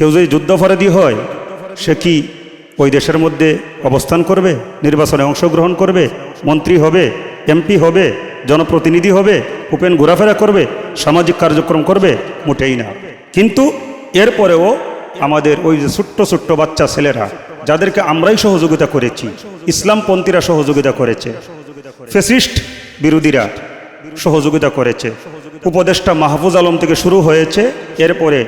কেউ যদি যুদ্ধাপরাধী হয়, সে কি ওই দেশের মধ্যে অবস্থান করবে, নির্বাচনে অংশগ্রহণ করবে, মন্ত্রী হবে, এমপি হবে, জনপ্রতিনিধি হবে, উপেন ঘোরাফেরা করবে, সামাজিক কার্যক্রম করবে? মোটেই না। কিন্তু এরপরেও আমাদের ওই যে ছোট্ট ছোট্ট বাচ্চা ছেলেরা, যাদেরকে আমরাই সহযোগিতা করেছি, ইসলামপন্থীরা সহযোগিতা করেছে ফেসিস্ট বিরোধীরা সহযোগিতা করেছে উপদেষ্টা মাহফুজ আলম থেকে শুরু হয়েছে, এরপরে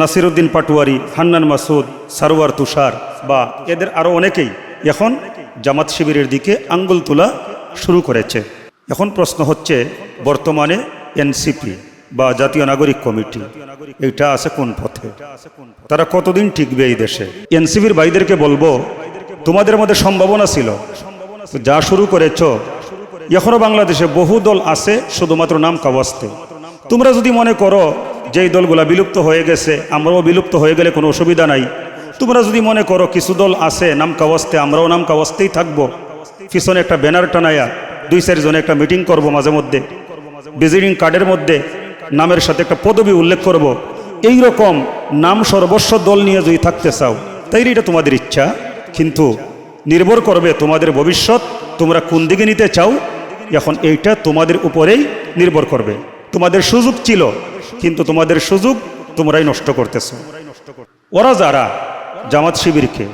নাসিরুদ্দিন পাটুয়ারি, হান্নান মাসুদ, সারোয়ার তুষার বা এদের আরও অনেকেই এখন জামাত শিবিরের দিকে আঙ্গুল তোলা শুরু করেছে। এখন প্রশ্ন হচ্ছে, বর্তমানে এনসিপি বা জাতীয় নাগরিক কমিটি এটা আছে কোন পথে? তারা কতদিন টিকবে এই দেশে? এনসিপির ভাইদেরকে বলব, তোমাদের মধ্যে সম্ভাবনা ছিল। যা শুরু করেছ, এখনও বাংলাদেশে বহু দল আছে শুধুমাত্র নাম কাওয়াস্তে। তোমরা যদি মনে করো যে এই দলগুলা বিলুপ্ত হয়ে গেছে, আমরাও বিলুপ্ত হয়ে গেলে কোনো অসুবিধা নাই। তোমরা যদি মনে করো কিছু দল আছে নাম কাওয়াস্তে আমরাও নাম কাওয়াস্তেই থাকব। পিছনে একটা ব্যানার টানায়া দুই চারজনে একটা মিটিং করব মাঝে মধ্যে। ভিজিটিং কার্ডের মধ্যে নামের সাথে একটা পদবি উল্লেখ করব। এই রকম নাম সর্বস্ব দল নিয়ে যদি থাকতে চাও তাই এটা তোমাদের ইচ্ছা। কিন্তু নির্ভর করবে তোমাদের ভবিষ্যৎ, তোমরা কোন দিকে নিতে চাও, এখন এইটা তোমাদের উপরেই নির্ভর করবে। তোমাদের সুযোগ ছিল, কিন্তু তোমাদের সুযোগ তোমরাই নষ্ট করতেছো। ওরা যারা জামাত শিবিরকে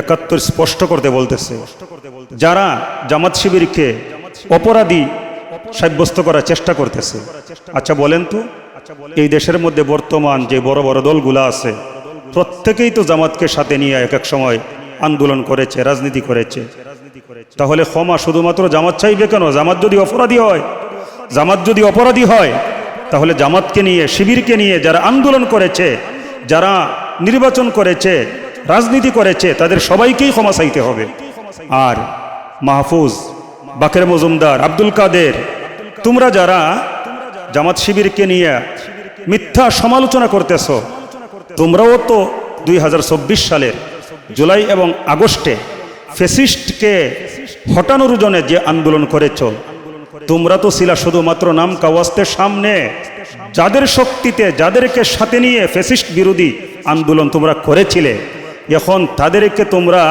একাত্তর স্পষ্ট করতে বলতেছে, যারা জামাত শিবিরকে অপরাধী সাব্যস্ত করার চেষ্টা করতেছে আচ্ছা বলেন তো, এই দেশের মধ্যে বর্তমান যে বড় বড় দলগুলা আছে, প্রত্যেকেই তো জামাতকে সাথে নিয়ে এক এক সময় আন্দোলন করেছে, রাজনীতি করেছে। তাহলে ক্ষমা শুধুমাত্র জামাত চাইবে কেন? জামাত যদি অপরাধী হয় জামাত যদি অপরাধী হয়, তাহলে জামাতকে নিয়ে, শিবিরকে নিয়ে যারা আন্দোলন করেছে, যারা নির্বাচন করেছে, রাজনীতি করেছে, তাদের সবাইকেই ক্ষমা চাইতে হবে। আর মাহফুজ, বাকের মজুমদার, আব্দুল কাদের, তোমরা যারা জামাত শিবিরকে নিয়ে মিথ্যা সমালোচনা করতেছ, তোমরাও তো দুই হাজার চব্বিশ সালের জুলাই এবং আগস্টে ফেসিস্টকে হটানোর জন্য যে আন্দোলন করেছ তোমরা তো ছিলা শুধুমাত্র নাম কাওয়াস্তের সামনে। যাদের শক্তিতে যাদেরকে সাথে নিয়ে ফেসিস্ট বিরোধী আন্দোলন তোমরা করেছিলে এখন তাদেরকে তোমরা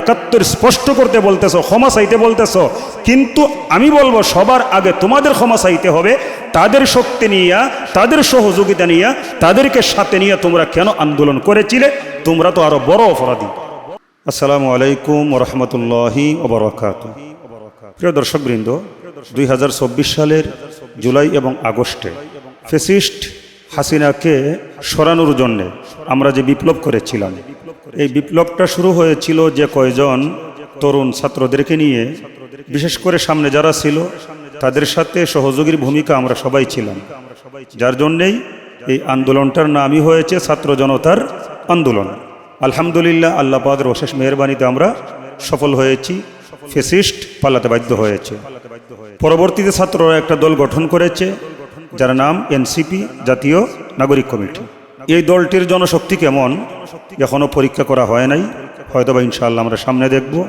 একাত্তর স্পষ্ট করতে বলতেছো ক্ষমা চাইতে বলতেছ। কিন্তু আমি বলব সবার আগে তোমাদের ক্ষমা চাইতে হবে তাদের শক্তি নিয়ে তাদের সহযোগিতা নিয়ে তাদেরকে সাথে নিয়ে তোমরা কেন আন্দোলন করেছিলে? তোমরা তো আরও বড় অপরাধী। আসসালামু আলাইকুম রহমতুল্লাহি ওবরাকাত প্রিয় দর্শকবৃন্দ দুই হাজার চব্বিশ সালের জুলাই এবং আগস্টে ফেসিস্ট হাসিনাকে সরানোর জন্যে আমরা যে বিপ্লব করেছিলাম, এই বিপ্লবটা শুরু হয়েছিল যে কয়জন তরুণ ছাত্রদেরকে নিয়ে, বিশেষ করে সামনে যারা ছিল, তাদের সাথে সহযোগীর ভূমিকা আমরা সবাই ছিলাম। যার জন্যেই এই আন্দোলনটার নামই হয়েছে ছাত্র জনতার আন্দোলন। আলহামদুলিল্লাহ, আল্লাহ পাদের অশেষ মেহরবানিতে আমরা সফল হয়েছি। ফেসিস্ট পালাতে বাধ্য হয়েছে। পরবর্তীতে ছাত্ররা একটা দল গঠন করেছে, যার নাম এনসিপি, জাতীয় নাগরিক কমিটি। এই দলটির জনশক্তি কেমন এখনও পরীক্ষা করা হয় নাই। হয়তো বা ইনশাআল্লাহ আমরা সামনে দেখব,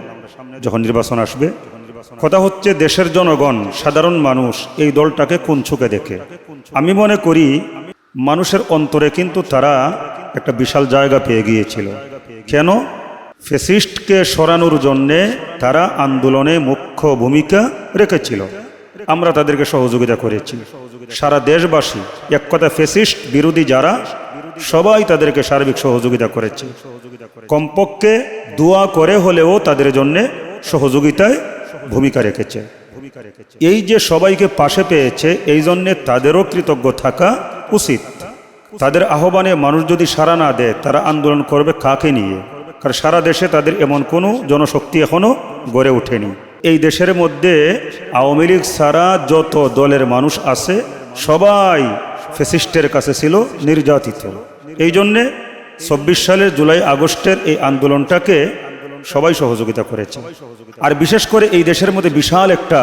যখন নির্বাচন আসবে। কথা হচ্ছে, দেশের জনগণ, সাধারণ মানুষ এই দলটাকে কোন চোখে দেখে? আমি মনে করি, মানুষের অন্তরে কিন্তু তারা একটা বিশাল জায়গা পেয়ে গিয়েছিল। কেন? ফেসিস্টকে সরানোর জন্যে তারা আন্দোলনে মুখ্য ভূমিকা রেখেছিল। আমরা তাদেরকে সহযোগিতা করেছি। সারা দেশবাসী এক কথা ফেসিস্ট বিরোধী যারা, সবাই তাদেরকে সার্বিক সহযোগিতা করেছে। কমপক্ষে দোয়া করে হলেও তাদের জন্য সহযোগিতায় ভূমিকা রেখেছে। এই যে সবাইকে পাশে পেয়েছে, এই জন্যে তাদেরও কৃতজ্ঞ থাকা উচিত। তাদের আহ্বানে মানুষ যদি সাড়া না দেয়, তারা আন্দোলন করবে কাকে নিয়ে? কারণ সারা দেশে তাদের এমন কোনো জনশক্তি এখনও গড়ে ওঠেনি। এই দেশের মধ্যে আওয়ামী লীগ ছাড়া যত দলের মানুষ আছে, সবাই ফেসিস্টের কাছে ছিল নির্যাতিত। এই জন্যে চব্বিশ সালের জুলাই আগস্টের এই আন্দোলনটাকে সবাই সহযোগিতা করেছে। আর বিশেষ করে এই দেশের মধ্যে বিশাল একটা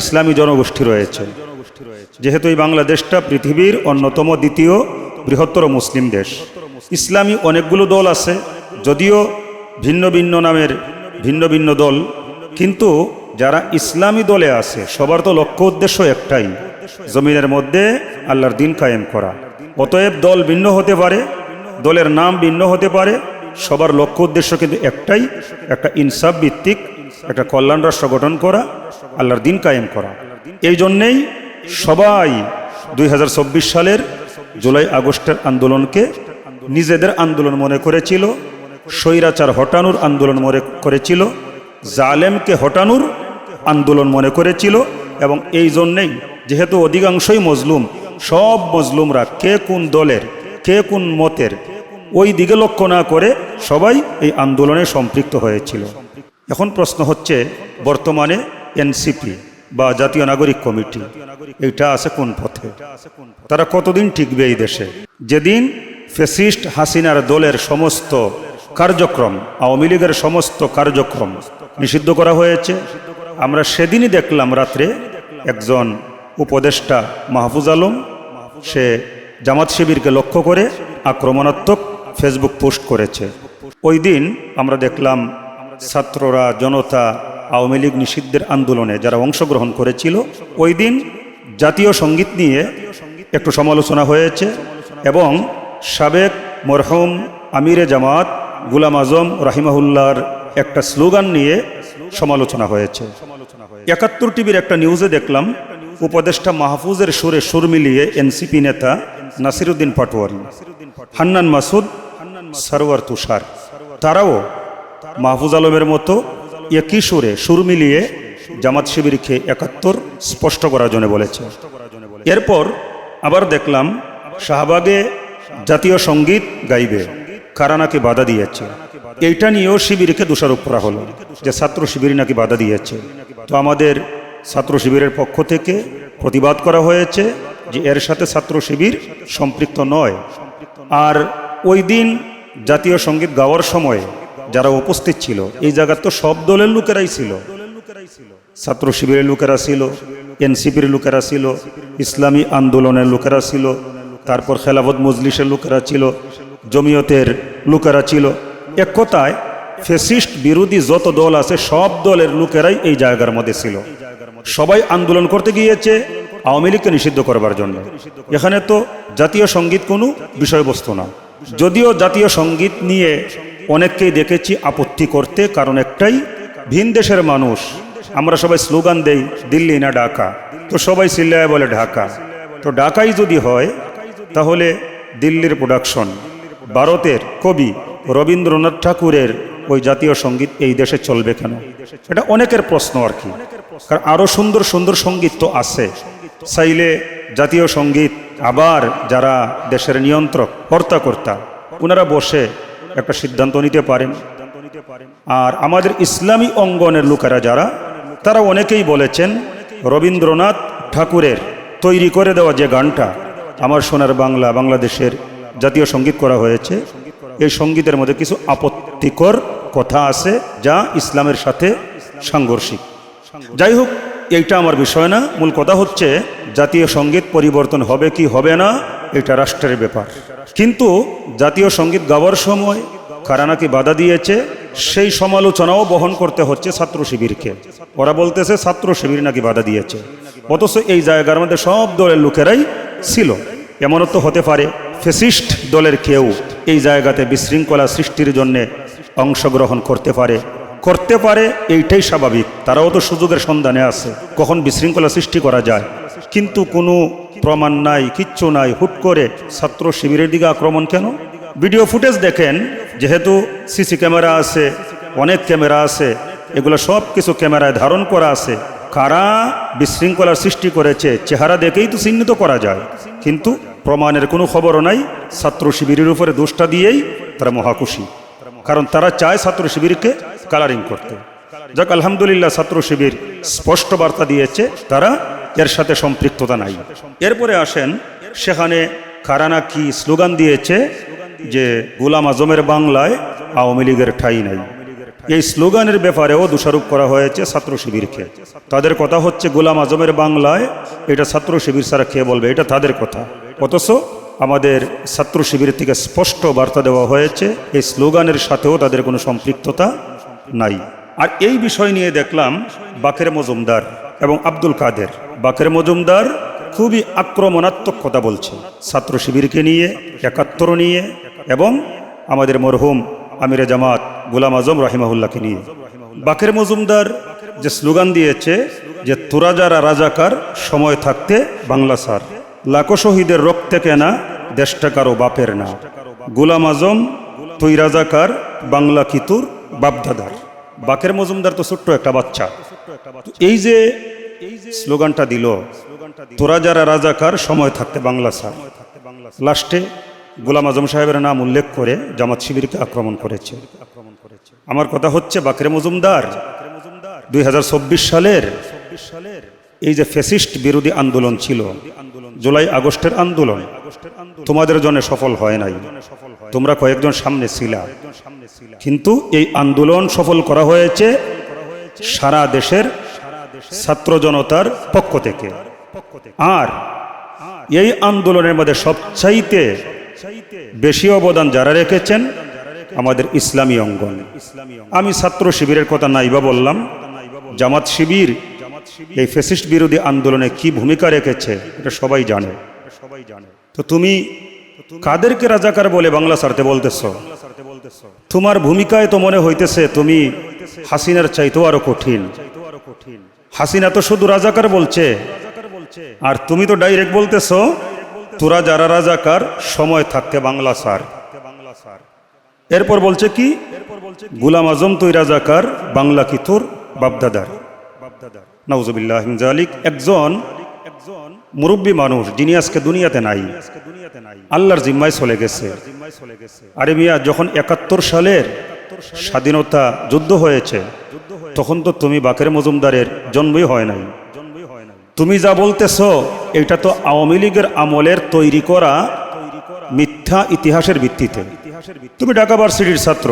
ইসলামী জনগোষ্ঠী রয়েছে। যেহেতু এই বাংলাদেশটা পৃথিবীর অন্যতম দ্বিতীয় বৃহত্তর মুসলিম দেশ। ইসলামী অনেকগুলো দল আছে যদিও ভিন্ন ভিন্ন নামের ভিন্ন ভিন্ন দল, কিন্তু যারা ইসলামী দলে আছে, সবার তো লক্ষ্য উদ্দেশ্য একটাই, জমিনের মধ্যে আল্লাহর দিন কায়েম করা। অতএব দল ভিন্ন হতে পারে, দলের নাম ভিন্ন হতে পারে, সবার লক্ষ্য উদ্দেশ্য কিন্তু একটাই, একটা ইনসাফ ভিত্তিক, একটা কল্যাণ রাষ্ট্র গঠন করা, আল্লাহর দিন কায়েম করা। এই জন্যেই সবাই দুই হাজার চব্বিশ সালের জুলাই আগস্টের আন্দোলনকে নিজেদের আন্দোলন মনে করেছিল স্বৈরাচার হটানোর আন্দোলন মনে করেছিল, জালেমকে হটানোর আন্দোলন মনে করেছিল এবং এই জন্যেই যেহেতু অধিকাংশই মজলুম, সব মজলুমরা কে কোন দলের, কে কোন মতের, ওই দিকে লক্ষ্য না করে সবাই এই আন্দোলনে সম্পৃক্ত হয়েছিল। এখন প্রশ্ন হচ্ছে, বর্তমানে এনসিপি বা জাতীয় নাগরিক কমিটি এইটা আছে কোন পথে? তারা কতদিন টিকবে এই দেশে? যেদিন ফেসিস্ট হাসিনার দলের সমস্ত কার্যক্রম, আওয়ামী লীগের সমস্ত কার্যক্রম নিষিদ্ধ করা হয়েছে। আমরা সেদিনই দেখলাম রাত্রে একজন উপদেষ্টা মাহফুজ আলম, সে জামাত শিবিরকে লক্ষ্য করে আক্রমণাত্মক ফেসবুক পোস্ট করেছে। ওই দিন আমরা দেখলাম ছাত্ররা, জনতা, আওয়ামী লীগ নিষিদ্ধের আন্দোলনে যারা অংশগ্রহণ করেছিল, ওই দিন জাতীয় সংগীত নিয়ে একটু সমালোচনা হয়েছে এবং সাবেক মরহুম আমিরে জামাত গুলাম আজম রাহিমাহুল্লার একটা স্লোগান নিয়ে সমালোচনা হয়েছে। একাত্তর টিভির একটা নিউজে দেখলাম, উপদেষ্টা মাহফুজের সুরে সুর মিলিয়ে এনসিপি নেতা নাসিরুদ্দিন পাটোয়ারি, হান্নান মাসুদ, সরওয়ার তুষার। তারাও মাহফুজ আলমের মতো একই সুরে সুর মিলিয়ে জামাত শিবিরকে একাত্তর স্পষ্ট করার জন্য বলেছে। এরপর আবার দেখলাম শাহবাগে জাতীয় সংগীত গাইবে। কারা নাকি বাধা দিয়েছে। এইটা নিয়েও শিবিরকে দোষারোপ করা হলো যে ছাত্র শিবির নাকি বাধা দিয়েছে। তো আমাদের ছাত্র শিবিরের পক্ষ থেকে প্রতিবাদ করা হয়েছে যে এর সাথে ছাত্র শিবির সম্পৃক্ত নয়। আর ওই দিন জাতীয় সংগীত গাওয়ার সময় যারা উপস্থিত ছিল, এই জায়গার তো সব দলের লোকেরাই ছিল। ছাত্র শিবিরের লোকেরা ছিল, এনসিপির লোকেরা ছিল, ইসলামী আন্দোলনের লোকেরা ছিল, তারপর খেলাফত মজলিসের লোকেরা ছিল, জমিয়তের লোকেরা ছিল। এক কথায়, ফেসিস্ট বিরোধী যত দল আছে, সব দলের লোকেরাই এই জায়গার মধ্যে ছিল। সবাই আন্দোলন করতে গিয়েছে আওয়ামী লীগকে নিষিদ্ধ করবার জন্য। এখানে তো জাতীয় সংগীত কোনো বিষয়বস্তু না। যদিও জাতীয় সংগীত নিয়ে অনেককেই দেখেছি আপত্তি করতে, কারণ একটাই, ভিন দেশের মানুষ, আমরা সবাই স্লোগান দেই, দিল্লি না ঢাকা। তো সবাই চিল্লায় বলে ঢাকা। তো ঢাকাই যদি হয়, তাহলে দিল্লির প্রোডাকশন ভারতের কবি রবীন্দ্রনাথ ঠাকুরের ওই জাতীয় সংগীত এই দেশে চলবে কেন? এটা অনেকের প্রশ্ন আর কি। কারণ আরও সুন্দর সুন্দর সংগীত তো আছে। চাইলে জাতীয় সংগীত আবার যারা দেশের নিয়ন্ত্রক কর্তা ওনারা বসে একটা সিদ্ধান্ত নিতে পারেন। আর আমাদের ইসলামী অঙ্গনের লোকেরা যারা, তারা অনেকেই বলেছেন, রবীন্দ্রনাথ ঠাকুরের তৈরি করে দেওয়া যে গানটা, আমার সোনার বাংলা, বাংলাদেশের জাতীয় সংগীত করা হয়েছে। এই সঙ্গীতের মধ্যে কিছু আপত্তিকর কথা আছে যা ইসলামের সাথে সাংঘর্ষিক। যাই হোক, এইটা আমার বিষয় না। মূল কথা হচ্ছে, জাতীয় সংগীত পরিবর্তন হবে কি হবে না, এটা রাষ্ট্রের ব্যাপার। কিন্তু জাতীয় সংগীত গাওয়ার সময় কারা নাকি বাধা দিয়েছে, সেই সমালোচনাও বহন করতে হচ্ছে ছাত্র শিবিরকে। ওরা বলতেছে, ছাত্র শিবির নাকি বাধা দিয়েছে। অথচ এই জায়গার মধ্যে সব দলের লোকেরাই ছিল। এমনও তো হতে পারে, ফেসিস্ট দলের কেউ এই জায়গাতে বিশৃঙ্খলা সৃষ্টির জন্যে অংশগ্রহণ করতে পারে। করতে পারে, এইটাই স্বাভাবিক। তারাও তো সুযোগের সন্ধানে আছে, কখন বিশৃঙ্খলা সৃষ্টি করা যায়। কিন্তু কোনো প্রমাণ নাই, কিচ্ছু নাই, হুট করে ছাত্র শিবিরের দিকে আক্রমণ কেন? ভিডিও ফুটেজ দেখেন, যেহেতু সিসি ক্যামেরা আছে, অনেক ক্যামেরা আছে, এগুলো সব কিছু ক্যামেরায় ধারণ করা আছে। কারা বিশৃঙ্খলার সৃষ্টি করেছে, চেহারা দেখেই তো চিহ্নিত করা যায়। কিন্তু প্রমাণের কোনো খবরও নাই। ছাত্র শিবিরের উপরে দোষটা দিয়েই তারা মহাকুশি কারণ তারা চায় ছাত্র শিবিরকে কালারিং করতে। যাক, আলহামদুলিল্লাহ ছাত্র শিবির স্পষ্ট বার্তা দিয়েছে। তারা এর সাথে সম্পৃক্ততা নাই। এরপরে আসেন, সেখানে কারানা কি স্লোগান দিয়েছে যে, গোলাম আজমের বাংলায় আওয়ামী লীগের ঠাই নাই। এই স্লোগানের ব্যাপারেও দোষারোপ করা হয়েছে ছাত্র শিবিরকে। তাদের কথা হচ্ছে, গোলাম আজমের বাংলায় এটা ছাত্র শিবির ছাড়া খেয়ে বলবে? এটা তাদের কথা। অথচ আমাদের ছাত্র শিবির থেকে স্পষ্ট বার্তা দেওয়া হয়েছে, এই স্লোগানের সাথেও তাদের কোনো সম্পৃক্ততা নাই। আর এই বিষয় নিয়ে দেখলাম বাকের মজুমদার এবং আব্দুল কাদের। বাকের মজুমদার খুবই আক্রমণাত্মক কথা বলছে। ছাত্র শিবিরকে নিয়ে, একাত্তর নিয়ে এবং আমাদের মরহুম আমিরে জামাত গুলাম আজম রাহিমাহুল্লাহকে নিয়ে। বাকের মজুমদার যে স্লোগান দিয়েছে যে, তোরা যারা রাজাকার, সময় থাকতে বাংলা সার লাখো শহীদের রক্তে কেনা দেশটা কারও বাপের না। গুলাম আজম, তুই রাজাকার, বাংলা কিতুর বাপদাদার? বাকের মজুমদার তো ছোট্ট একটা বাচ্চা। এই যে স্লোগানটা দিল, তোরা যারা রাজাকার, সময় থাকতে বাংলা সার লাস্টে গোলাম আজম সাহেবের নাম উল্লেখ করে জামাত শিবিরকে আক্রমণ করেছে। আমার কথা হচ্ছে, বাকের মজুমদার, দুই সালের এই যে ফেসিস্ট বিরোধী আন্দোলন ছিল জুলাই আগস্টের আন্দোলন। তোমাদের জন্য সফল হয় নাই। তোমরা কয়েকজন সামনে ছিলা। কিন্তু এই আন্দোলন সফল করা হয়েছে সারা দেশের ছাত্র জনতার পক্ষ থেকে। আর এই আন্দোলনের মধ্যে সবচাইতে বেশি অবদান যারা রেখেছেন আমাদের ইসলামী অঙ্গন। আমি ছাত্র শিবিরের কথা নাইবা বললাম, জামাত শিবির এই ফেসিস্ট বিরোধী আন্দোলনে কি ভূমিকা রেখেছে এটা সবাই জানে। সবাই জানে। তো তুমি কাদেরকে রাজাকার বলে বাংলা সারতে বলতেছ? তোমার ভূমিকায় তো মনে হইতেছে তুমি হাসিনার চাইতেও আরও কঠিন। হাসিনা তো শুধু রাজাকার বলছে। আর তুমি তো ডাইরেক্ট বলতেছ তোরা যারা রাজাকার সময় থাকতে বাংলা সার। এরপর বলছে কি? গুলাম আজম তুই রাজাকার বাংলা কি তোর বাপদাদার? নাউজুবিল্লাহ জালিক একজন মুরব্বী মানুষ যিনি আজকে দুনিয়াতে নাই, আল্লাহর জিম্মায় চলে গেছে। আরে মিয়া, যখন একাত্তর সালের স্বাধীনতা যুদ্ধ হয়েছে, তখন তো তুমি বাকের মজুমদারের জন্মই হয় নাই। তুমি যা বলতেছ, এটা তো আওয়ামী লীগের আমলের তৈরি করা মিথ্যা ইতিহাসের ভিত্তিতে। তুমি ঢাকা ভার্সিটির ছাত্র,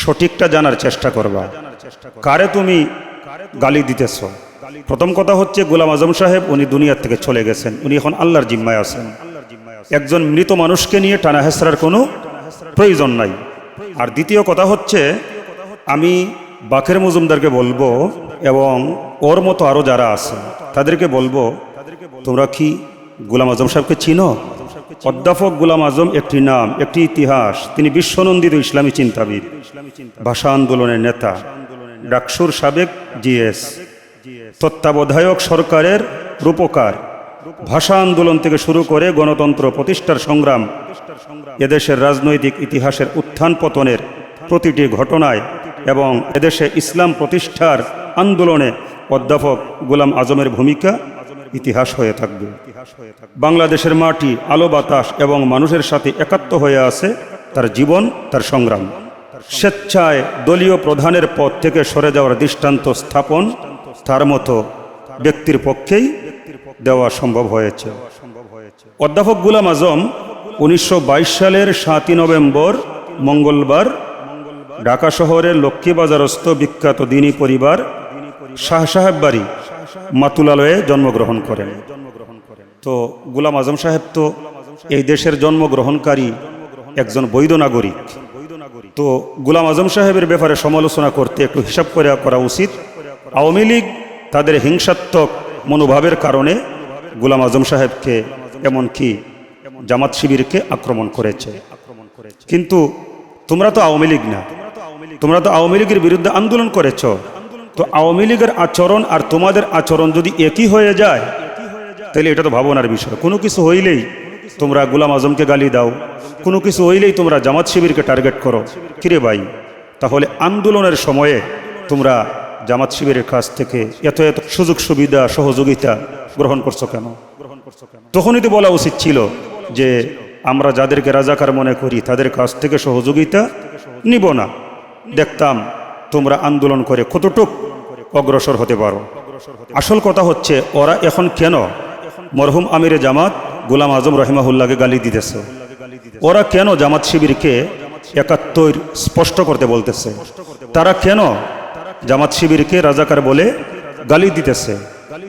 সঠিকটা জানার চেষ্টা করবা। কারে তুমি গালি দিতেছ। প্রথম কথা হচ্ছে গোলাম আজম সাহেব, উনি দুনিয়ার থেকে চলে গেছেন। উনি এখন আল্লাহর জিম্মায় আছেন। একজন মৃত মানুষকে নিয়ে টানা হেসরার কোনো প্রয়োজন নাই। আর দ্বিতীয় কথা হচ্ছে, আমি বাকের মজুমদারকে বলব এবং ওর মতো আরও যারা আছে, তাদেরকে বলব, তোমরা কি গোলাম আজম সাহেবকে চিনো? অধ্যাপক গোলাম আজম একটি নাম, একটি ইতিহাস। তিনি বিশ্বনন্দিত ইসলামী চিন্তাবিদ, ভাষা আন্দোলনের নেতা। ডাকসুর সাবেক জিএস। তত্ত্বাবধায়ক সরকারের রূপকার। ভাষা আন্দোলন থেকে শুরু করে গণতন্ত্র প্রতিষ্ঠার সংগ্রাম। এদেশের রাজনৈতিক ইতিহাসের উত্থান পতনের প্রতিটি ঘটনায় এবং এদেশে ইসলাম প্রতিষ্ঠার আন্দোলনে অধ্যাপক গোলাম আজমের ভূমিকা ইতিহাস হয়ে থাকবে। বাংলাদেশের মাটি, আলো বাতাস এবং মানুষের সাথে একাত্ম হয়ে আছে তার জীবন, তার সংগ্রাম। স্বেচ্ছায় দলীয় প্রধানের পদ থেকে সরে যাওয়ার দৃষ্টান্ত স্থাপন তার মতো ব্যক্তির পক্ষেই দেওয়া সম্ভব হয়েছে। অধ্যাপক গুলাম আজম উনিশশো বাইশ সালের সাতই নভেম্বর, মঙ্গলবার, ঢাকা শহরের লক্ষ্মীবাজারস্থ বিখ্যাত দিনী পরিবার শাহ সাহেব বাড়ি মাতুলালয়ে জন্মগ্রহণ করেন। তো গুলাম আজম সাহেব তো এই দেশের জন্মগ্রহণকারী একজন বৈধ নাগরিক। তো গুলাম আজম সাহেবের ব্যাপারে সমালোচনা করতে একটু হিসাব করে করা উচিত। আওয়ামী লীগ তাদের হিংসাত্মক মনোভাবের কারণে গুলাম আজম সাহেবকে এমনকি জামাত শিবিরকে আক্রমণ করেছে। কিন্তু তোমরা তো আওয়ামী লীগ না। তোমরা তো আওয়ামী লীগের বিরুদ্ধে আন্দোলন করেছ। তো আওয়ামী লীগের আচরণ আর তোমাদের আচরণ যদি একই হয়ে যায়, তাহলে এটা তো ভাবনার বিষয়। কোনো কিছু হইলেই তোমরা গুলাম আজমকে গালি দাও। কোনো কিছু হইলেই তোমরা জামাত শিবিরকে টার্গেট করো। কিরে ভাই? তাহলে আন্দোলনের সময়ে তোমরা জামাত শিবিরের কাছ থেকে এত এত সুযোগ সুবিধা, সহযোগিতা গ্রহণ করছ কেন? তখনই তো বলা উচিত ছিল যে আমরা যাদেরকে রাজাকার মনে করি, তাদের কাছ থেকে সহযোগিতা নিব না। দেখতাম তোমরা আন্দোলন করে কতটুক অগ্রসর হতে পারো। আসল কথা হচ্ছে, ওরা এখন কেন মরহুম আমিরে জামাত গোলাম আজম রহিমাহুল্লাহকে গালি দিতেছে। ওরা কেন জামাত শিবিরকে একাত্তর স্পষ্ট করতে বলতেছে? তারা কেন জামাত শিবিরকে রাজাকার বলে গালি দিতেছে?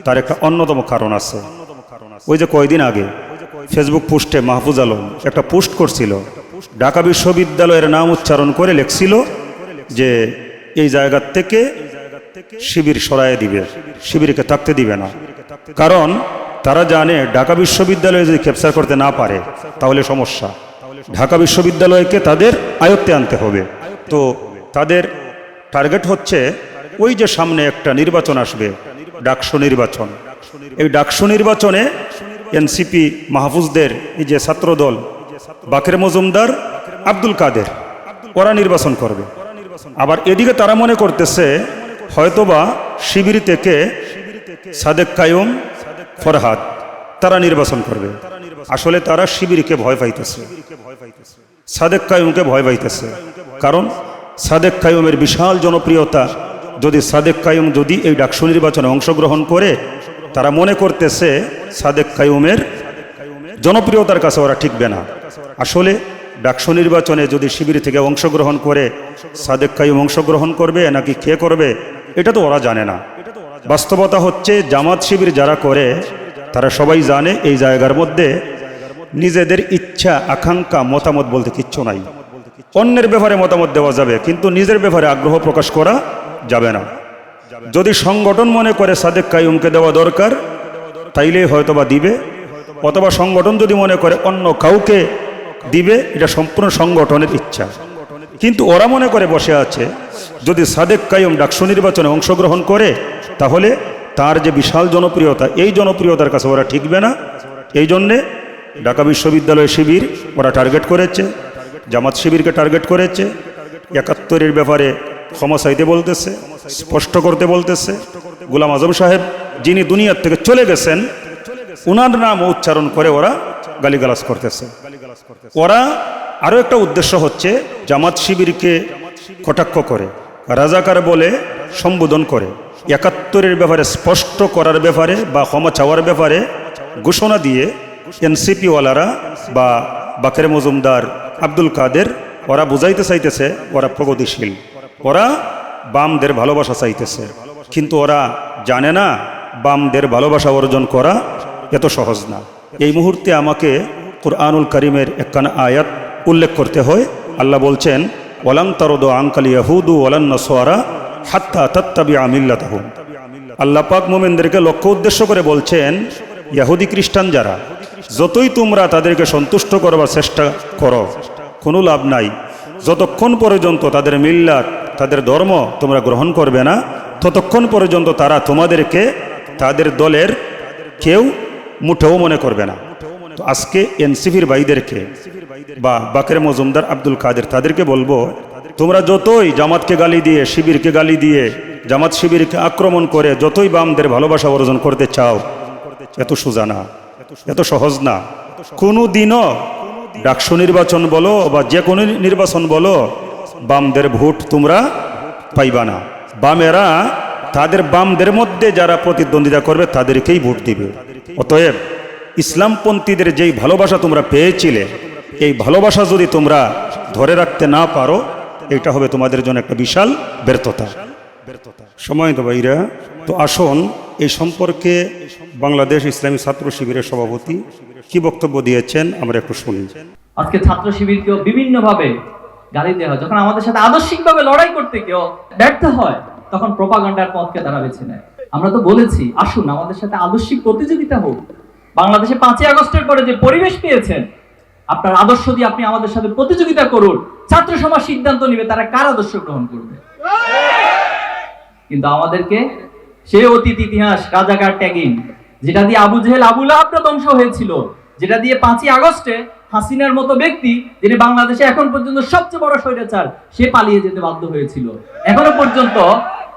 তার একটা অন্যতম কারণ আছে। ওই যে কয়দিন আগে ফেসবুক পোস্টে মাহফুজ আলম একটা পোস্ট করছিল। ঢাকা বিশ্ববিদ্যালয়ের নাম উচ্চারণ করে লেখছিল যে, এই জায়গার থেকে শিবির সরায় দিবে, শিবিরকে থাকতে দিবে না। কারণ তারা জানে ঢাকা বিশ্ববিদ্যালয়ে যদি ক্যাপচার করতে না পারে, তাহলে সমস্যা। ঢাকা বিশ্ববিদ্যালয়কে তাদের আয়ত্তে আনতে হবে। তো তাদের টার্গেট হচ্ছে, ওই যে সামনে একটা নির্বাচন আসবে, ডাকসু নির্বাচন। এই ডাকসু নির্বাচনে এনসিপি মাহফুজদের এই যে ছাত্রদল, বাকের মজুমদার, আব্দুল কাদের, ওরা নির্বাচন করবে। আবার এদিকে তারা মনে করতেছে, হয়তোবা শিবির থেকে সাদেক কায়ুম ফরহাদ, তারা নির্বাচন করবে। আসলে তারা শিবিরকে ভয় পাইতেছে। সাদেক কায়ুমকে ভয় পাইতেছে। কারণ সাদেক কায়ুমের বিশাল জনপ্রিয়তা, যদি সাদেক কায়ুম যদি এই ডাকসু নির্বাচনে অংশগ্রহণ করে, তারা মনে করতেছে সাদেক কায়ুমের জনপ্রিয়তার কাছে ওরা ঠিকবে না। আসলে ডাকসু নির্বাচনে যদি শিবির থেকে অংশগ্রহণ করে, সাদেক কায়ুম অংশগ্রহণ করবে, নাকি কে করবে, এটা তো ওরা জানে না। বাস্তবতা হচ্ছে জামাত শিবির যারা করে, তারা সবাই জানে এই জায়গার মধ্যে নিজেদের ইচ্ছা, আকাঙ্ক্ষা, মতামত বলতে কিচ্ছু নাই। অন্যের ব্যাপারে মতামত দেওয়া যাবে, কিন্তু নিজের ব্যাপারে আগ্রহ প্রকাশ করা যাবে না। যদি সংগঠন মনে করে সাদেক কায়ুমকে দেওয়া দরকার তাইলে হয়তোবা দিবে। অথবা সংগঠন যদি মনে করে অন্য কাউকে দিবে, এটা সম্পূর্ণ সংগঠনের ইচ্ছা। কিন্তু ওরা মনে করে বসে আছে, যদি সাদেক কায়ুম ডাকসু নির্বাচনে অংশগ্রহণ করে তাহলে তার যে বিশাল জনপ্রিয়তা, এই জনপ্রিয়তার কাছে ওরা ঠিকবে না। এই জন্যে ঢাকা বিশ্ববিদ্যালয় শিবির ওরা টার্গেট করেছে, জামাত শিবিরকে টার্গেট করেছে। একাত্তরের ব্যাপারে ক্ষমা চাইতে বলতেছে, স্পষ্ট করতে বলতেছে। গোলাম আজম সাহেব যিনি দুনিয়ার থেকে চলে গেছেন, উনার নাম উচ্চারণ করে ওরা গালিগালাজ করতেছে। ওরা আরও একটা উদ্দেশ্য হচ্ছে জামাত শিবিরকে কটাক্ষ করে। রাজাকার বলে সম্বোধন করে। একাত্তরের ব্যাপারে স্পষ্ট করার ব্যাপারে বা ক্ষমা চাওয়ার ব্যাপারে ঘোষণা দিয়ে এনসিপিওয়ালারা বা বাকের মজুমদার আব্দুল কাদের, ওরা বুঝাইতে চাইতেছে ওরা প্রগতিশীল। ওরা বামদের ভালোবাসা চাইতেছে। কিন্তু ওরা জানে না বামদের ভালোবাসা অর্জন করা এত সহজ না। এই মুহূর্তে আমাকে কুরআনুল করিমের একখানা আয়াত উল্লেখ করতে হয়। আল্লাহ বলছেন ওলাং তারদ আঙ্কাল ইয়াহুদু ওলান নসোয়ারা হাত্তা তত্তাবি আমিল্লাতাহুম আল্লাহ পাক মোমেনদেরকে লক্ষ্য উদ্দেশ্য করে বলছেন, ইয়াহুদি খ্রিস্টান যারা, যতই তোমরা তাদেরকে সন্তুষ্ট করবার চেষ্টা করো, কোনো লাভ নাই। যতক্ষণ পর্যন্ত তাদের মিল্লাত, তাদের ধর্ম তোমরা গ্রহণ করবে না, ততক্ষণ পর্যন্ত তারা তোমাদেরকে, তাদের দলের কেউ মুঠেও মনে করবে না। তো আজকে এনসিপির ভাইদেরকে বা বাকের মজুমদার আব্দুল কাদের তাদেরকে বলব, তোমরা যতই জামাতকে গালি দিয়ে, শিবিরকে গালি দিয়ে, জামাত শিবিরকে আক্রমণ করে যতই বামদের ভালোবাসা অর্জন করতে চাও, এত সোজা না, এত সহজ না। কোনো দিনও ডাকসু নির্বাচন বলো বা যে কোনো নির্বাচন বলো, বামদের ভোট তোমরা পাইবা না। বামেরা তাদের বামদের মধ্যে যারা প্রতিদ্বন্দ্বিতা করবে তাদেরকেই ভোট দিবে। অতএব ইসলামপন্থীদের যেই ভালোবাসা তোমরা পেয়েছিলে এই ভালোবাসা যদি তোমরা ধরে রাখতে না পারো, এটা হবে তোমাদের জন্য একটা বিশাল ব্যর্থতা। সময় তো ভাইরা তো আসুন এই সম্পর্কে বাংলাদেশ ইসলামী ছাত্র শিবিরের সভাপতি কি বক্তব্য দিয়েছেন আমরা একটু শুনি। আজকে ছাত্র শিবিরকেও বিভিন্নভাবে গালি দেওয়া হয়। যখন আমাদের সাথে আদর্শিকভাবে লড়াই করতে কেউ ব্যর্থ হয়, তখন প্রপাগান্ডার পথকে তারা বেছে নেয়। আমরা তো বলেছি, আসুন, আমাদের সাথে আদর্শিক প্রতিযোগিতা হোক। বাংলাদেশে পাঁচই আগস্টের পরে যে পরিবেশ পেয়েছেন আপনার আদর্শ দিয়ে আপনি আমাদের সাথে প্রতিযোগিতা করুন। ছাত্র সমাজ সিদ্ধান্ত নেবে তারা কার আদর্শ গ্রহণ করবে। কিন্তু আমাদেরকে সে অতীত ইতিহাস, রাজাকার ট্যাগিং, যেটা দিয়ে আবু জেহেল আবুল আহবরা ধ্বংস হয়েছিল, যেটা দিয়ে পাঁচই আগস্টে হাসিনার মতো ব্যক্তি, যিনি বাংলাদেশে এখন পর্যন্ত সবচেয়ে বড় স্বৈরাচার, সে পালিয়ে যেতে বাধ্য হয়েছিল। এখনও পর্যন্ত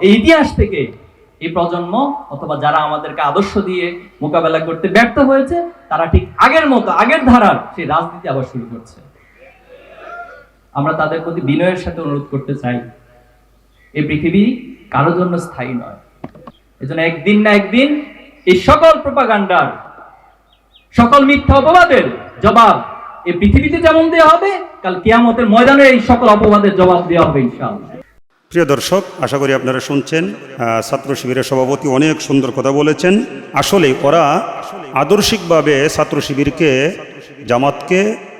এই ইতিহাস থেকে এই প্রজন্ম অথবা যারা আমাদেরকে আদর্শ দিয়ে মোকাবেলা করতে ব্যর্থ হয়েছে, তারা ঠিক আগের মতো, আগের ধারার সেই রাজনীতি আবার শুরু করছে। আমরা তাদের প্রতি বিনয়ের সাথে অনুরোধ করতে চাই, এই পৃথিবী কারও জন্য স্থায়ী নয়। এজন্য একদিন না একদিন এই সকল প্রপাগান্ডার, সকল মিথ্যা অপবাদের জবাব এই পৃথিবীতে যেমন দেওয়া হবে, কাল কিয়ামতের ময়দানে এই সকল অপবাদের জবাব দেওয়া হবে ইনশাআল্লাহ। প্রিয় দর্শক, আশা করি আপনারা শুনছেন ছাত্র শিবিরের সভাপতি অনেক সুন্দর কথা বলেছেন। আসলে ওরা আদর্শিকভাবে ছাত্র শিবিরকে, জামাতকে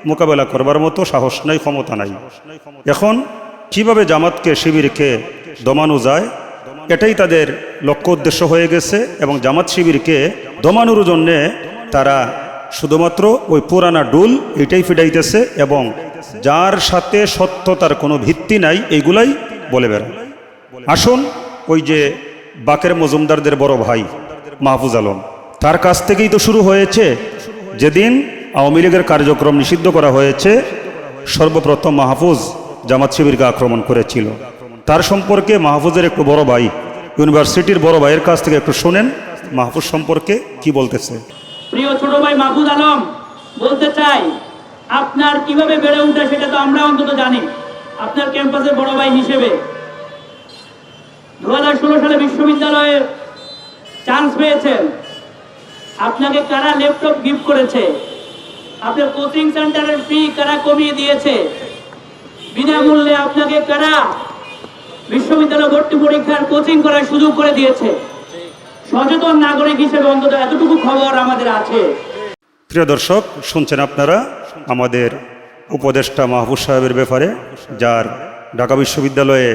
মোকাবেলা করবার মতো সাহস নাই, ক্ষমতা নাই। এখন কীভাবে জামাতকে, শিবিরকে দমানো যায়, এটাই তাদের লক্ষ্য উদ্দেশ্য হয়ে গেছে এবং জামাত শিবিরকে দমানোর জন্যে তারা শুধুমাত্র ওই পুরানা ডুল এটাই ফিডাইতেছে এবং যার সাথে সত্যতার কোনো ভিত্তি নাই, এইগুলাই বলে বেড়ায় আসুন ওই যে বাকের মজুমদারদের বড় ভাই মাহফুজ আলম। তার কাছ থেকেই তো শুরু হয়েছে। যেদিন আওয়ামী লীগের কার্যক্রম নিষিদ্ধ করা হয়েছে, সর্বপ্রথম মাহফুজ জামাত শিবিরকে আক্রমণ করেছিল। তার সম্পর্কে মাহফুজের একটু বড় ভাই, ইউনিভার্সিটির বড় ভাইয়ের কাছ থেকে একটু শোনেন মাহফুজ সম্পর্কে কি বলতেছে। প্রিয় ছোট ভাই মাহফুজ আলম, বলতে চাই, আপনার কীভাবে বেড়ে উঠে সেটা তো আমরা অন্তত জানি। আপনার ক্যাম্পাসের বড় ভাই হিসেবে দুহাজার ষোলো সালে বিশ্ববিদ্যালয়ে চান্স পেয়েছেন। আপনাকে কারা ল্যাপটপ গিফট করেছে? আপনার কোচিং সেন্টারের ফি কারা কমিয়ে দিয়েছে? বিনামূল্যে আপনাকে কারা বিশ্ববিদ্যালয় ভর্তি পরীক্ষার কোচিং করার সুযোগ করে দিয়েছে? সচেতন নাগরিক হিসেবে অন্তত এতটুকু খবর আমাদের আছে। প্রিয় দর্শক, শুনছেন আপনারা আমাদের উপদেষ্টা মাহবুব সাহেবের ব্যাপারে, যার ঢাকা বিশ্ববিদ্যালয়ে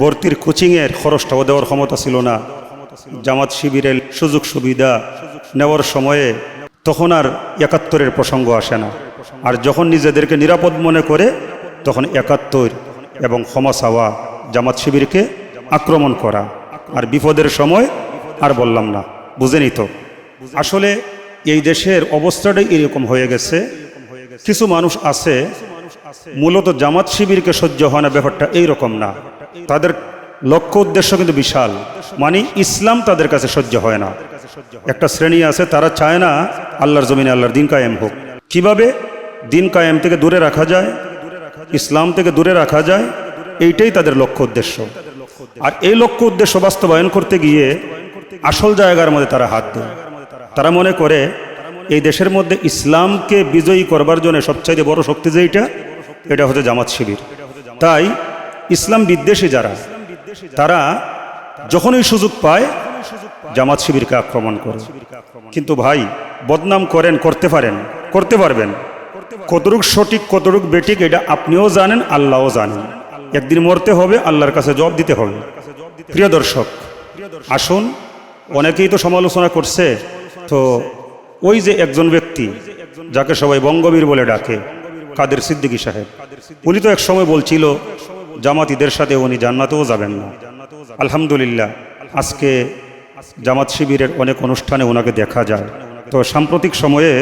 ভর্তির কোচিংয়ের খরচটাও দেওয়ার ক্ষমতা ছিল না, জামাত শিবিরের সুযোগ সুবিধা নেওয়ার সময়ে তখন আর একাত্তরের প্রসঙ্গ আসে না। আর যখন নিজেদেরকে নিরাপদ মনে করে, তখন একাত্তর এবং ক্ষমা চাওয়া জামাত শিবিরকে আক্রমণ করা। আর বিপদের সময় আর বললাম না, বুঝেনি তো? আসলে এই দেশের অবস্থাটাই এরকম হয়ে গেছে কিছু মানুষ আছে, মূলত জামাত শিবিরকে সহ্য হয় না, ব্যাপারটা এইরকম না। তাদের লক্ষ্য উদ্দেশ্য কিন্তু বিশাল। মানে ইসলাম তাদের কাছে সহ্য হয় না। একটা শ্রেণি আছে, তারা চায় না আল্লাহর জমিনে আল্লাহর দিন কায়েম হোক। কীভাবে? দিন কায়েম থেকে দূরে রাখা যায়, ইসলাম থেকে দূরে রাখা যায়, এইটাই তাদের লক্ষ্য উদ্দেশ্য। আর এই লক্ষ্য উদ্দেশ্য বাস্তবায়ন করতে গিয়ে আসল জায়গার মধ্যে তারা হাত দেয়। তারা মনে করে এই দেশের মধ্যে ইসলামকে বিজয়ী করবার জন্য সবচাইতে বড় শক্তি যে এটা এটা হচ্ছে জামাত শিবির। তাই ইসলাম বিদ্বেষী যারা, তারা যখনই সুযোগ পায়, জামাত শিবিরকে আক্রমণ করে। কিন্তু ভাই, বদনাম করেন, করতে পারেন, করতে পারবেন। কতটুক সঠিক, কতটুক বেঠিক, এটা আপনিও জানেন, আল্লাহও জানেন। একদিন মরতে হবে, আল্লাহর কাছে জবাব দিতে হবে। প্রিয় দর্শক, আসুন, অনেকেই তো সমালোচনা করছে, তো ওই যে একজন ব্যক্তি যাকে সবাই বঙ্গবীর বলে ডাকে, কাদের সিদ্দিকী সাহেব। উনি তো এক সময় বলছিল, জামাতিদের সাথে উনি জান্নাতেও যাবেন না। আলহামদুলিল্লাহ, আজকে জামাত শিবিরের অনেক অনুষ্ঠানে ওনাকে দেখা যায়। তো সাম্প্রতিক সময়ে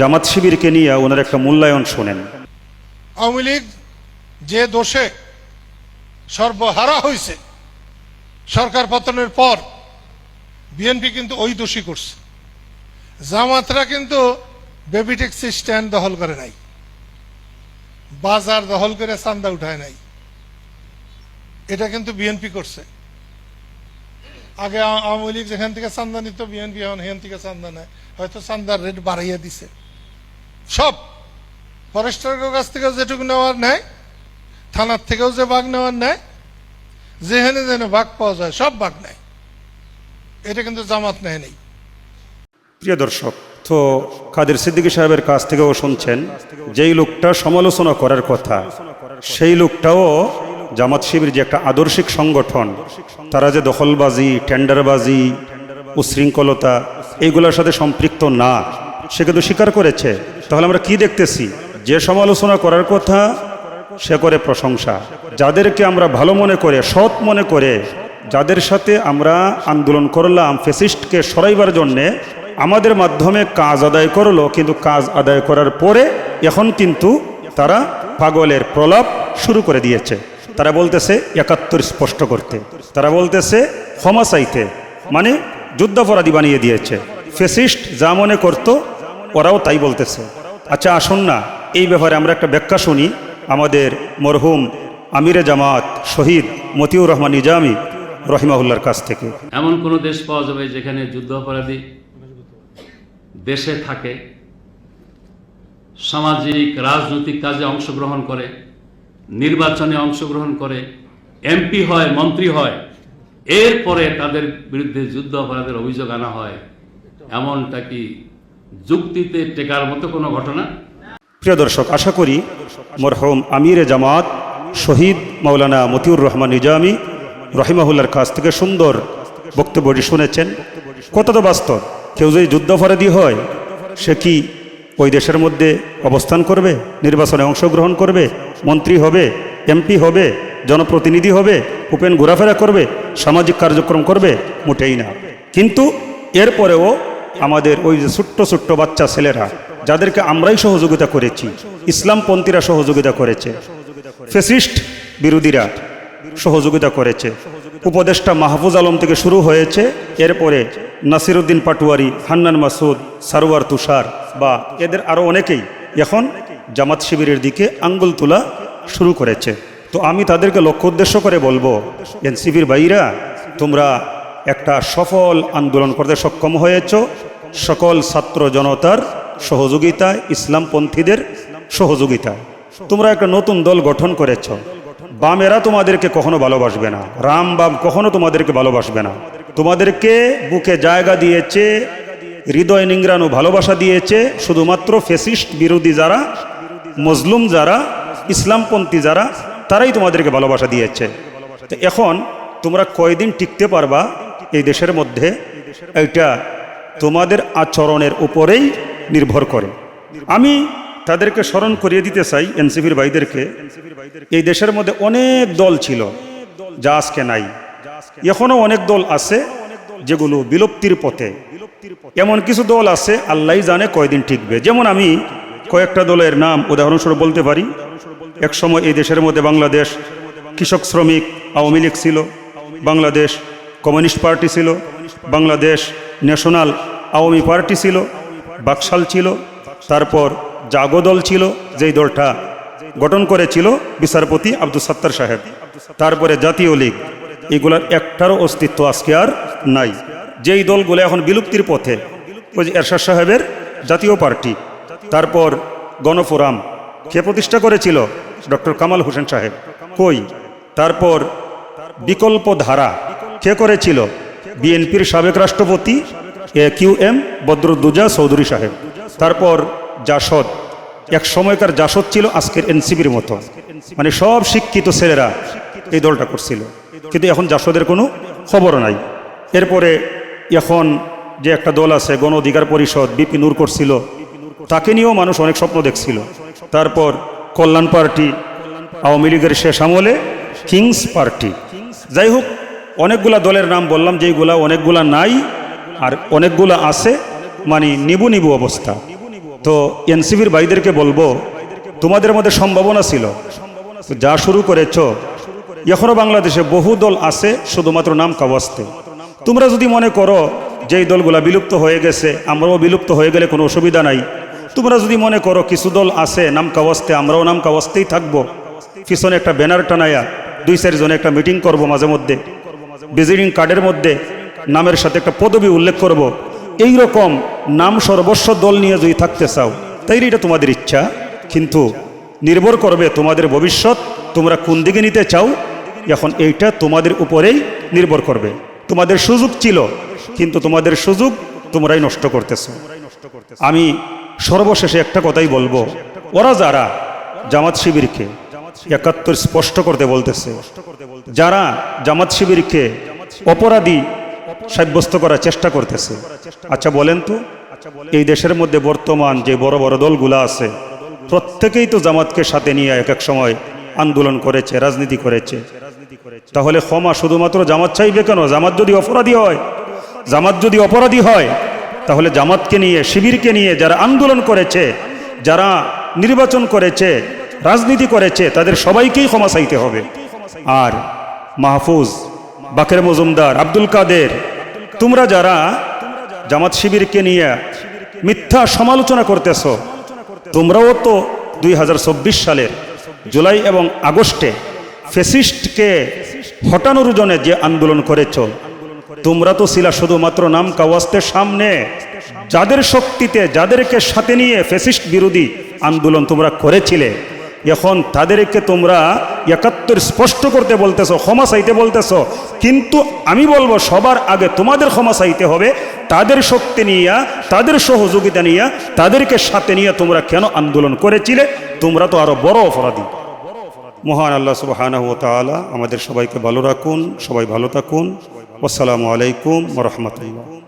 জামাত শিবিরকে নিয়ে ওনার একটা মূল্যায়ন শোনেন। আওয়ামী লীগ যে দোষে সর্বহারা হয়েছে সরকার পতনের পর বিএনপি কিন্তু ওই দোষী করছে। জামাতরা কিন্তু বেবি ট্যাক্সি স্ট্যান্ড দখল করে নাই। বাজার দখল করে চান্দা উঠায় নাই। এটা কিন্তু বিএনপি করছে। আগে আওয়ামী লীগ যেখান থেকে চান্দা নিত বিএনপি এখন সেখান থেকে চান্দা নেয়। হয়তো চান্দার রেট বাড়াইয়া দিছে। সব ফরেস্টারের কাছ থেকেও যেটুকু নেওয়ার নেয়, থানার থেকেও যে বাঘ নেওয়ার নেয়, যেখানে যেন বাঘ পাওয়া যায়, সব বাঘ নেয়। এটা কিন্তু জামাত নেয় নেই। প্রিয় দর্শক, তো কাদের সিদ্দিকী সাহেবের কাছ থেকেও শুনছেন, যেই লোকটা সমালোচনা করার কথা, সেই লোকটাও জামাত শিবির যে একটা আদর্শিক সংগঠন, তারা যে দখলবাজি, টেন্ডারবাজি, উশৃঙ্খলতা এইগুলোর সাথে সম্পৃক্ত না, সে কিন্তু স্বীকার করেছে। তাহলে আমরা কি দেখতেছি? যে সমালোচনা করার কথা, সে করে প্রশংসা। যাদেরকে আমরা ভালো মনে করে, সৎ মনে করে, যাদের সাথে আমরা আন্দোলন করলাম, ফেসিস্টকে সরাইবার জন্যে আমাদের মাধ্যমে কাজ আদায় করল, কিন্তু কাজ আদায় করার পরে এখন কিন্তু তারা পাগলের প্রলাপ শুরু করে দিয়েছে। তারা বলতেছে, একাত্তর স্পষ্ট করতে। তারা বলতেছে ক্ষমা চাইতে মানে যুদ্ধাপরাধী বানিয়ে দিয়েছে। ফেসিস্ট যা মনে করতো, ওরাও তাই বলতেছে। আচ্ছা আসুন না, এই ব্যাপারে আমরা একটা ব্যাখ্যা শুনি। আমাদের মরহুম আমিরে জামাত শহীদ মতিউর রহমান নিজামি রহিমাহুল্লার কাছ থেকে। এমন কোনো দেশ পাওয়া যাবে যেখানে যুদ্ধ অপরাধী দেশে থাকে, সামাজিক, রাজনৈতিক কাজে অংশগ্রহণ করে, নির্বাচনে অংশগ্রহণ করে, এমপি হয়, মন্ত্রী হয়, এরপরে তাদের বিরুদ্ধে যুদ্ধ অপরাধের অভিযোগ আনা হয়, এমনটা কি যুক্তিতে টেকার মতো কোনো ঘটনা? প্রিয় দর্শক, আশা করি মরহুম আমিরে জামাত, শহীদ মাওলানা মতিউর রহমান নিজামি রহিমাহুল্লার কাছ থেকে সুন্দর বক্তব্যটি শুনেছেন। কত তো বাস্তব? কেউ যদি যুদ্ধাপরাধী হয়, সে কি ওই দেশের মধ্যে অবস্থান করবে, নির্বাচনে অংশগ্রহণ করবে, মন্ত্রী হবে, এমপি হবে, জনপ্রতিনিধি হবে, উপেন ঘোরাফেরা করবে, সামাজিক কার্যক্রম করবে? মোটেই না। কিন্তু এরপরেও আমাদের ওই যে ছোট্ট ছোট্ট বাচ্চা ছেলেরা, যাদেরকে আমরাই সহযোগিতা করেছি, ইসলামপন্থীরা সহযোগিতা করেছে ফেসিস্ট বিরোধীরা সহযোগিতা করেছে উপদেষ্টা মাহফুজ আলম থেকে শুরু হয়েছে। এরপরে নাসিরুদ্দিন পাটুয়ারি, হান্নান মাসুদ, সারোয়ার তুষার বা এদের আরও অনেকেই এখন জামাত শিবিরের দিকে আঙ্গুল তোলা শুরু করেছে। তো আমি তাদেরকে লক্ষ্য উদ্দেশ্য করে বলব এনসিবির বাইরা তোমরা একটা সফল আন্দোলন করতে সক্ষম হয়েছ। সকল ছাত্র জনতার সহযোগিতায় ইসলামপন্থীদের সহযোগিতায় তোমরা একটা নতুন দল গঠন করেছ। বামেরা তোমাদেরকে কখনো ভালোবাসবে না। রাম বাম কখনো তোমাদেরকে ভালোবাসবে না। তোমাদেরকে বুকে জায়গা দিয়েছে, হৃদয় নিংড়ানো ভালোবাসা দিয়েছে, শুধুমাত্র ফেসিস্ট বিরোধী যারা, মজলুম যারা, ইসলামপন্থী যারা, তারাই তোমাদেরকে ভালোবাসা দিয়েছে। এখন তোমরা কয়দিন টিকতে পারবা এই দেশের মধ্যে? এইটা তোমাদের আচরণের উপরেই নির্ভর করে। আমি তাদেরকে স্মরণ করিয়ে দিতে চাই এনসিপির ভাইদেরকে। এই দেশের মধ্যে অনেক দল ছিল, যা আজকে নাই। এখনও অনেক দল আছে যেগুলো বিলুপ্তির পথে। এমন কিছু দল আছে আল্লাহ জানে কয়দিন টিকবে। যেমন আমি কয়েকটা দলের নাম উদাহরণস্বরূপ বলতে পারি। এক সময় এই দেশের মধ্যে বাংলাদেশ কৃষক শ্রমিক আওয়ামী লীগ ছিল, বাংলাদেশ কমিউনিস্ট পার্টি ছিল, বাংলাদেশ ন্যাশনাল আওয়ামী পার্টি ছিল, বাকশাল ছিল, তারপর জাগদল ছিল, যেই দলটা গঠন করেছিল বিচারপতি আব্দুল সাত্তার সাহেব। তারপরে জাতীয় লীগ, এগুলার একটারও অস্তিত্ব আজকে আর নাই। যেই দলগুলো এখন বিলুপ্তির পথে, ওই যে এরশাদ সাহেবের জাতীয় পার্টি, তারপর গণফোরাম, কে প্রতিষ্ঠা করেছিল? ডক্টর কামাল হোসেন সাহেব। কই? তারপর বিকল্প ধারা কে করেছিল? বিএনপির সাবেক রাষ্ট্রপতি কিউ এম বদরুদ্দুজা চৌধুরী সাহেব। তারপর জাসদ। এক সময়কার জাসদ ছিল আজকের এনসিবির মতো। মানে সব শিক্ষিত ছেলেরা এই দলটা করছিল। কিন্তু এখন জাসদের কোনো খবর নাই। এরপরে এখন যে একটা দল আছে, গণ অধিকার পরিষদ, বিপি নূর করছিল। তাকে নিয়েও মানুষ অনেক স্বপ্ন দেখছিল। তারপর কল্যাণ পার্টি, আওয়ামী লীগের শেষ আমলে কিংস পার্টি। যাই হোক, অনেকগুলা দলের নাম বললাম, যেইগুলা অনেকগুলা নাই আর অনেকগুলা আছে মানে নিবু নিবু অবস্থা। তো এনসিবির ভাইদেরকে বলব, তোমাদের মধ্যে সম্ভাবনা ছিল। যা শুরু করেছ এখনও বাংলাদেশে বহু দল আছে, শুধুমাত্র নাম কাওয়াস্তে। তোমরা যদি মনে করো যে এই দলগুলা বিলুপ্ত হয়ে গেছে, আমরাও বিলুপ্ত হয়ে গেলে কোনো অসুবিধা নাই। তোমরা যদি মনে করো কিছু দল আছে, নাম কাওয়াস্তে, আমরাও নাম কাওয়াস্তেই থাকব। পিছনে একটা ব্যানার টানায়া দুই চারজনে একটা মিটিং করব মাঝে মধ্যে। ভিজিটিং কার্ডের মধ্যে নামের সাথে একটা পদবি উল্লেখ করব। এই রকম নাম সর্বস্ব দল নিয়ে যদি থাকতে চাও, তাইলে এটা তোমাদের ইচ্ছা। কিন্তু নির্ভর করবে তোমাদের ভবিষ্যৎ, তোমরা কোন দিকে নিতে চাও, এখন এইটা তোমাদের উপরেই নির্ভর করবে। তোমাদের সুযোগ ছিল, কিন্তু তোমাদের সুযোগ তোমরাই নষ্ট করতেছো। আমি সর্বশেষে একটা কথাই বলব, ওরা যারা জামাত শিবিরকে একাত্তর স্পষ্ট করতে বলতেছে, যারা জামাত শিবিরকে অপরাধী সাব্যস্ত করার চেষ্টা করতেছে। আচ্ছা বলেন তো, এই দেশের মধ্যে বর্তমান যে বড় বড় দলগুলো আছে, প্রত্যেকেই তো জামাতকে সাথে নিয়ে এক এক সময় আন্দোলন করেছে, রাজনীতি করেছে। তাহলে ক্ষমা শুধুমাত্র জামাত চাইবে কেন? জামাত যদি অপরাধী হয়, জামাত যদি অপরাধী হয়, তাহলে জামাতকে নিয়ে, শিবিরকে নিয়ে যারা আন্দোলন করেছে, যারা নির্বাচন করেছে, রাজনীতি করেছে, তাদের সবাইকেই ক্ষমা চাইতে হবে। আর মাহফুজ বাকের মজুমদার আব্দুল কাদের, তোমরা যারা জামাত শিবিরকে নিয়ে মিথ্যা সমালোচনা করতেছ, তোমরাও তো দুই হাজার চব্বিশ সালের জুলাই এবং আগস্টে ফেসিস্টকে হটানোর জন্য যে আন্দোলন করেছ, তোমরা তো ছিলা শুধুমাত্র নাম কাওয়াস্তের সামনে। যাদের শক্তিতে, যাদেরকে সাথে নিয়ে ফেসিস্ট বিরোধী আন্দোলন তোমরা করেছিলে এখন তাদেরকে তোমরা একাত্তর স্পষ্ট করতে বলতেছো, ক্ষমা চাইতে বলতেছ। কিন্তু আমি বলব, সবার আগে তোমাদের ক্ষমা চাইতে হবে, তাদের শক্তি নিয়ে, তাদের সহযোগিতা নিয়ে, তাদেরকে সাথে নিয়ে তোমরা কেন আন্দোলন করেছিলে? তোমরা তো আরও বড় অপরাধী। মহান আল্লাহ তাআলা আমাদের সবাইকে ভালো রাখুন, সবাই ভালো থাকুন। আসসালামু আলাইকুম রহমতুল্লাহ।